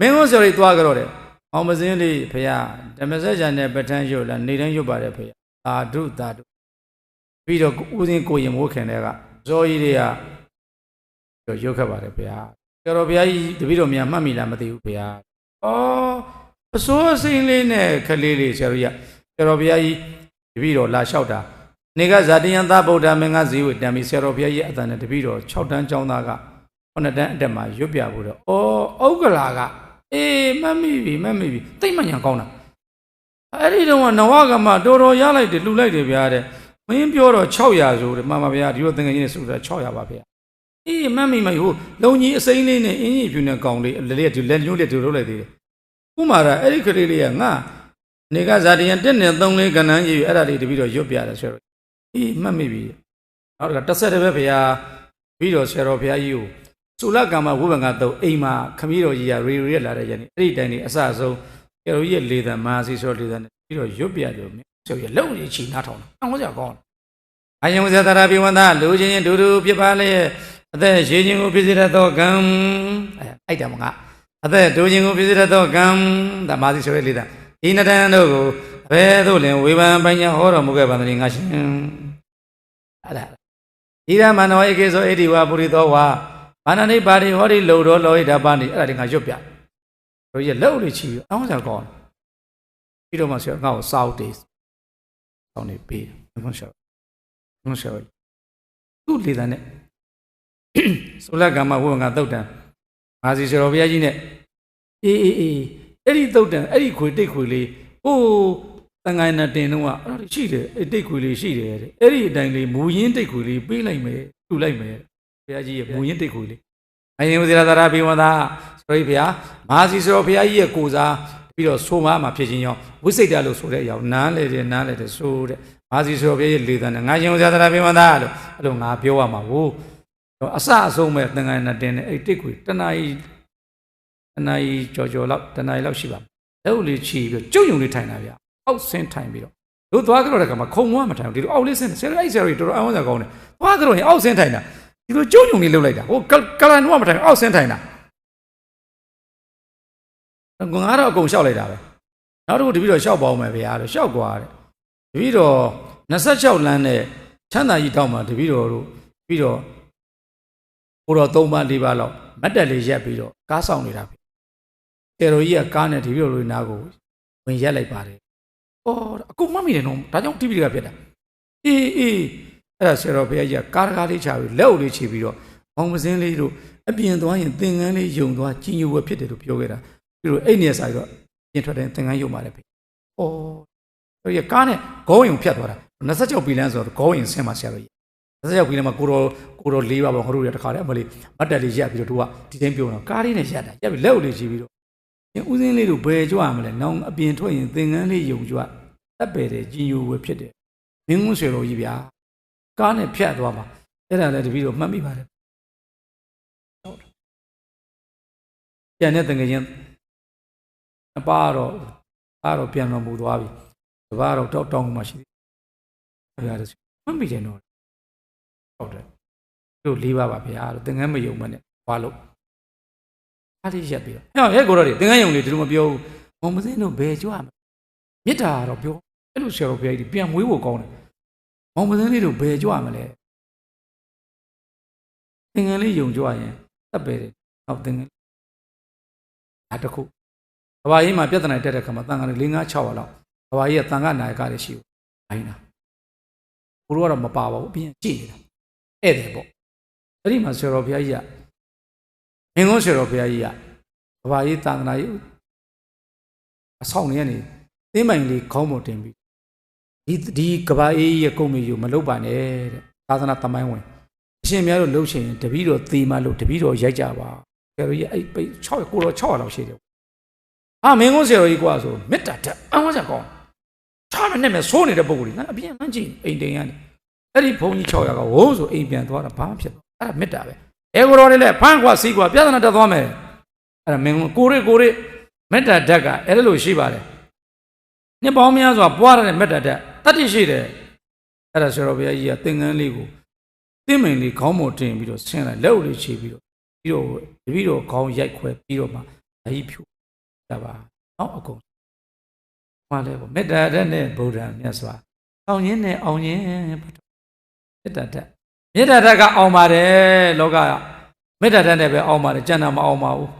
မင်းတို့ဆိုရီသွားကြတော့တယ်အောင်မစင်းလေးဖရာဓမ္မစကြာနဲ့ပဋ္ဌာန်းရုပ်လားနေတိုင်းရုပ်ပါတယ်ဖရာသာဓုသာဓုပြီးတော့ဦးစင်းကိုရင်မိုးခင်တဲ့ကဇောကြီးတွေကရုပ်ခတ်ပါတယ်ဖရာကျတော်ဘုရားကြီးတပည့်တော်များမှတ်မိလားမသိဘူးဖရာဩအစိုးအစိမ့်လေးနဲ့ခလေးလေးဆရာတို့ရကျတော်ဘုရားကြီးတပည့်တော်လာလျှောက်တာနေကဇာတိယံသဗုဒ္ဓမင်္ဂဇီဝတံမီဆရာတော်ဘုရားကြီးအတန်နဲ့တပည့်တော်6တန်းကျောင်းသားက9တန်းအတက်မှာရွတ်ပြဖို့တော့ဩဥက္ကလာက အေးမတ်မိပြီမတ်မိပြီတိတ်မှညာကောင်းတာအဲ့ဒီတော့ကနဝကမတော်တော်ရလိုက်တယ်လှူလိုက်တယ်ဗျာတဲ့မင်းပြောတော့600ဆိုတယ်မှန်ပါဗျာဒီလိုသင်္ကန်းကြီးနဲ့ဆိုတာ600ပါဗျာအေးမတ်မိမဟိုလုံကြီးအစိမ့်လေးနဲ့အင်းကြီးဖြူနဲ့ကောင်းလေးလက်ဒီလက်ညှိုးလက်ဒီလိုလိုက်သေးတယ်ဥမာရာအဲ့ဒီကလေးလေးကငါနေကဇာတိယ1နဲ့3လေးကဏ္ဍကြီးအဲ့ဒါလေးတပြီးတော့ရွတ်ပြတယ်ဆိုတော့အေးမှတ်မိပြီနောက်ကတစ်ဆက်တည်းပဲဗျာပြီးတော့ဆရာတော်ဘုရားကြီးကို သုလကမ္မဝိဘံကတော့အိမ်မှာခမည်းတော်ကြီးကရေရေလာတဲ့ယနေ့အဲ့ဒီတိုင်းနေအစအဆုံးကျတော်ကြီးရဲ့လေသံမဟာစီဆိုလေသံနဲ့ပြီးတော့ရွတ်ပြတယ်မြတ်ဆိုရလုံကြီးချီနားထောင်တာအောင်းစရာကောင်းတယ်အယုံဇသရာပိဝန္တလူချင်းချင်းဒူဒူဖြစ်ပါလေအသက်ရှိချင်းကိုဖြစ်စေတတ်သောကံအဲအဲ့တယ်မကအသက်ဒူချင်းကိုဖြစ်စေတတ်သောကံဒါမဟာစီဆိုရလေသံဒီနတန်တို့ကိုအဘယ်သို့လင်ဝေဘံပညာဟောတော်မူခဲ့ပါသနည်းငါရှင်အဲ့ဒါဣရမနောဧကေသောဣတိဝပုရိသောဝါ ဘာနာနေပါရီဟောဒီလုံတော့လောဟိတာပါနေအဲ့ဒါတွေငါရွတ်ပြတို့ရဲ့လက်ဦးလေးချီပြီးအောင်းစားကောင်းပြီးတော့မှဆိုငါ့ကိုစောက်တေးဆောင်းနေပေးဘုန်းရှောဘုန်းရှောသူ့လေတန်းနဲ့ဆိုလကမ္မဝိဝငါတုတ်တံမာစီဆိုတော်ဘုရားကြီးနဲ့အေးအေးအေးအဲ့ဒီတုတ်တံအဲ့ဒီခွေတိတ်ခွေလေးဟိုးတန်ငိုင်းနဲ့တင်တော့အဲ့ဒါရှိတယ်အဲ့တိတ်ခွေလေးရှိတယ်တဲ့အဲ့ဒီအတိုင်းလေးမူရင်းတိတ်ခွေလေးပေးလိုက်မယ်ထူလိုက်မယ် ဘုရားကြီးရဲ့မူရင်းတိတ်ခွေလေးအရင်ဦးဇရာသရာဘိဝန္တာဆိုရိဘုရားမဟာစီဆိုဘုရားကြီးရဲ့ကိုစားပြီးတော့ဆိုမမှာဖြစ်ခြင်းကြောင့်ဝိစိတ်တလို့ဆိုတဲ့အရာနားလေတယ်နားလေတယ်ဆိုတဲ့မဟာစီဆိုဘုရားရဲ့လေတန်နဲ့ငါရှင်ဦးဇရာသရာဘိဝန္တာလို့အဲ့လိုငါပြောရမှာဘူးအစအဆုံးမဲ့သင်္ကန်းနဲ့တင်တဲ့အဲ့တိတ်ခွေတဏှာကြီးတဏှာကြီးကြော်ကြော်လောက်တဏှာကြီးလောက်ရှိပါမယ်လက်ဦးလေးချီပြီးတော့ကျုပ်ယုံလေးထိုင်တာဗျအောက်ဆင်းထိုင်ပြီးတော့တို့သွားကြတော့တဲ့ကမှာခုံမွားမထိုင်ဘူးဒီလိုအောက်လေးဆင်းတယ်ဆရာအဲ့ဆရာကြီးတော်တော်အဝန်းစားကောင်းတယ်သွားကြတော့ရင်အောက်ဆင်းထိုင်တာ ဒီလိုကျုံညုံလေးလှုပ်လိုက်တာဟိုကလန်တော့မထိုင်အောက်ဆင်းထိုင်တာငါတော့အကုန်လျှောက်လိုက်တာပဲနောက်တစ်ခုတပည့်တော်လျှောက်ပါအောင်မယ်ဗျာလို့လျှောက်ကွာတဲ့တပည့်တော်26လမ်းနဲ့ချမ်းသာကြီးတောက်မှာတပည့်တော်တို့ပြီးတော့ဘိုးတော်3ပါး4ပါးလောက်မတ်တက်လေးရက်ပြီးတော့ကားဆောင်နေတာပဲတေတော်ကြီးကကားနဲ့တပည့်တော်တို့နားကိုဝင်ရက်လိုက်ပါတယ်အော်အကုန်မမိတယ်နော်ဒါကြောင့်တိပိကပြတ်တာအေးအေး အဲ့ဒါဆရာတော်ဘုရားကြီးကကားကားလေးချပြီးလက်အုပ်လေးချပြီးတော့ဘောင်မစင်းလေးတို့အပြင်သွားရင်သင်္ကန်းလေးယုံသွားကြီးညိုဝဲဖြစ်တယ်လို့ပြောခဲ့တာပြီးတော့အဲ့နေရာဆိုင်တော့ပြင်ထွက်တဲ့သင်္ကန်းယုံပါတယ်ဖေ။အော်ဆိုရကားနဲ့ဂေါယုံဖြတ်သွားတာ26ဘီလန်းဆိုတော့ဂေါယုံဆင်းมาဆရာတော်ကြီး26ဘီလန်းမှာကိုတော်ကိုတော်၄ပါးပေါ့ဟိုတို့ရတခါတည်းအမလေးမတ်တက်လေးရက်ပြီးတော့သူကဒီတိုင်းပြောတော့ကားလေးနဲ့ရက်တာရက်ပြီးလက်အုပ်လေးချပြီးတော့ဦးစင်းလေးတို့ဘယ်ကြွရမလဲနောင်အပြင်ထွက်ရင်သင်္ကန်းလေးယုံကြွတက်ပယ်တယ်ကြီးညိုဝဲဖြစ်တယ်မင်းငုံဆွေတော်ကြီးဗျာ ကားနဲ့ဖြတ်သွားမှာအဲ့ဒါလည်းတပည့်တော်မှတ်မိပါတယ်ပြန်တဲ့တငယ်ချင်းအပါတော့အားတော့ပြန်တော်မူသွားပြီတပါတော့တောက်တောင်းမှရှိတယ်ဘုရားတည်းမှတ်မိတယ်တော့ဟုတ်တယ်တို့လေးပါပါဗျာလို့သင်္ကန်းမယုံမနဲ့ဘာလို့အားလေးရက်ပြီးတော့ဟဲ့ဟဲ့ကိုတော့ဒီသင်္ကန်းယုံလေးဒီလိုမပြောဘူးမောင်မစင်းတို့ဘယ်ကြွရမလဲမေတ္တာတော့ပြောအဲ့လိုဆရာတော်ဘုရားကြီးပြန်မွေးဖို့ကောင်းတယ် မောင်ပစင်းလေးတို့ဘယ်ကြွမလဲသင်္ကန်းလေးယုံကြွရင်တပ်ပဲတယ်နောက်သင်္ကန်းဒါတခုဘဝကြီးမှာပြဿနာတက်တဲ့ခါမှာတန်ခါလေး5 6လောက်ဘဝကြီးကတန်ခါနာယကတွေရှိဘူးဘိုင်းတာဘုရားကတော့မပါပါဘူးအပြင်ကြည့်နေတာဧည့်တယ်ပေါ့အဲ့ဒီမှာဆရာတော်ဘုရားကြီးကမင်းကုန်းဆရာတော်ဘုရားကြီးကဘဝကြီးတန်ခါနာကြီးအဆောင်နေရနေသင်းပိုင်လေးခေါင်းပေါ်တင်ပြီး ဒီဒီကဘာအေးရဲ့ကုံမေယူမလုပ်ပါနဲ့တဲ့သာသနာတမိုင်းဝင်အရှင်များတို့လှုပ်ရှင်တပည့်တော်သေမလို့တပည့်တော်ရိုက်ကြပါဆရာတော်ကြီးအဲ့ပိ6ကိုတော့6လောက်ရှိတယ်အာမင်းကုန်းဆရာတော်ကြီးကွာဆိုမေတ္တာတက်အမှန်စကောင်းထားမနဲ့မဲ့ဆိုးနေတဲ့ပုံကိုငါအပြင်မှန်းကြည့်အိမ်တိန်ကနေအဲ့ဒီဘုန်းကြီး600ကဝုန်းဆိုအိမ်ပြန်သွားတာဘာမှဖြစ်တော့အဲ့ဒါမေတ္တာပဲအဲကိုတော်လေးလည်းဖန်းကွာစီးကွာပြဿနာတက်သွားမယ်အဲ့ဒါမင်းကုန်းကိုရကိုရမေတ္တာဓာတ်ကအဲ့လိုရှိပါတယ်နှစ်ပေါင်းများစွာပွားရတဲ့မေတ္တာဓာတ် တတိရှိတယ်အဲ့ဒါဆရာတော်ဘုရားကြီးကသင်္ကန်းလေးကိုသင်မိန်လေးခေါင်းပေါ်တင်ပြီးတော့ဆင်းလိုက်လက်အုပ်လေးခြေပြီးတော့ပြီးတော့တပည့်တော်ခေါင်းရိုက်ခွဲပြီးတော့မှအဟိဖြူတပါအောင်အကုန်မှလဲပေါ့မေတ္တာတက်နဲ့ဗုဒ္ဓမြတ်စွာအောင်ရင်းနဲ့အောင်ရင်းမေတ္တာတက်မေတ္တာတက်ကအောင်ပါတယ်လောကကမေတ္တာတက်နဲ့ပဲအောင်ပါတယ်ကျန်တာမအောင်ပါဘူး